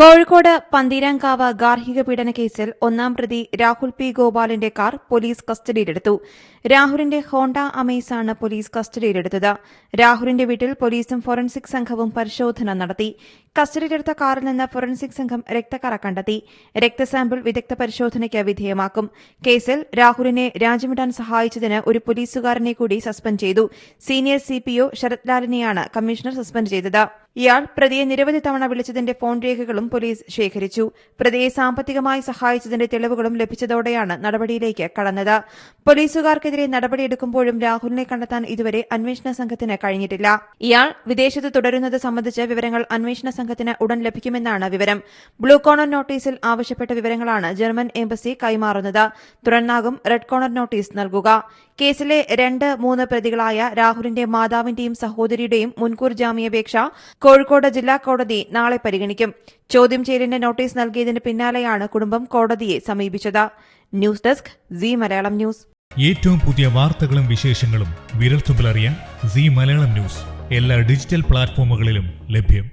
കോഴിക്കോട് പന്തീരാങ്കാവ് ഗാർഹിക പീഡന കേസിൽ ഒന്നാം പ്രതി രാഹുൽ പി ഗോപാലിന്റെ കാർ പോലീസ് കസ്റ്റഡിയിലെടുത്തു. രാഹുലിന്റെ ഹോണ്ട അമേസാണ് പോലീസ് കസ്റ്റഡിയിലെടുത്തത്. രാഹുലിന്റെ വീട്ടിൽ പോലീസും ഫോറൻസിക് സംഘവും പരിശോധന നടത്തി. കസ്റ്റഡിയിലെടുത്ത കാറിൽ നിന്ന് ഫോറൻസിക് സംഘം രക്തക്കറ കണ്ടെത്തി. രക്തസാമ്പിൾ വിദഗ്ധ പരിശോധനയ്ക്ക് വിധേയമാക്കും. കേസിൽ രാഹുലിനെ രാജ്യമിടാൻ സഹായിച്ചതിന് ഒരു പോലീസുകാരനെ കൂടി സസ്പെൻഡ് ചെയ്തു. സീനിയർ സിപിഒ ശരത്ലാലിനെയാണ് കമ്മീഷണർ സസ്പെൻഡ് ചെയ്തത്. ഇയാൾ പ്രതിയെ നിരവധി തവണ വിളിച്ചതിന്റെ ഫോൺ രേഖകളും പോലീസ് ശേഖരിച്ചു. പ്രതിയെ സാമ്പത്തികമായി സഹായിച്ചതിന്റെ തെളിവുകളും ലഭിച്ചതോടെയാണ് നടപടിയിലേക്ക് കടന്നത്. പോലീസുകാർക്കെതിരെ നടപടിയെടുക്കുമ്പോഴും രാഹുലിനെ കണ്ടെത്താൻ ഇതുവരെ അന്വേഷണ സംഘത്തിന് കഴിഞ്ഞിട്ടില്ല. ഇയാൾ വിദേശത്ത് തുടരുന്നത് സംബന്ധിച്ച് വിവരങ്ങൾ അന്വേഷണ സംഘത്തിന് ഉടൻ ലഭിക്കുമെന്നാണ് വിവരം. ബ്ലൂ കോർണർ നോട്ടീസിൽ ആവശ്യപ്പെട്ട വിവരങ്ങളാണ് ജർമ്മൻ എംബസി കൈമാറുന്നത്. തുടർന്നാകും റെഡ് കോർണർ നോട്ടീസ് നൽകുക. കേസിലെ രണ്ട് മൂന്ന് പ്രതികളായ രാഹുലിന്റെ മാതാവിന്റെയും സഹോദരിയുടെയും മുൻകൂർ ജാമ്യാപേക്ഷ കോഴിക്കോട് ജില്ലാ കോടതി നാളെ പരിഗണിക്കും. ചോദ്യം ചെയ്യലിന് നോട്ടീസ് നൽകിയതിന് പിന്നാലെയാണ് കുടുംബം കോടതിയെ സമീപിച്ചത്. News desk C Malayalam news. ഏറ്റവും പുതിയ വാർത്തകളും വിശേഷങ്ങളും വിരൽത്തുമ്പിലറിയാൻ സി മലയാളം ന്യൂസ്. എല്ലാ ഡിജിറ്റൽ പ്ലാറ്റ്ഫോമുകളിലും ലഭ്യം.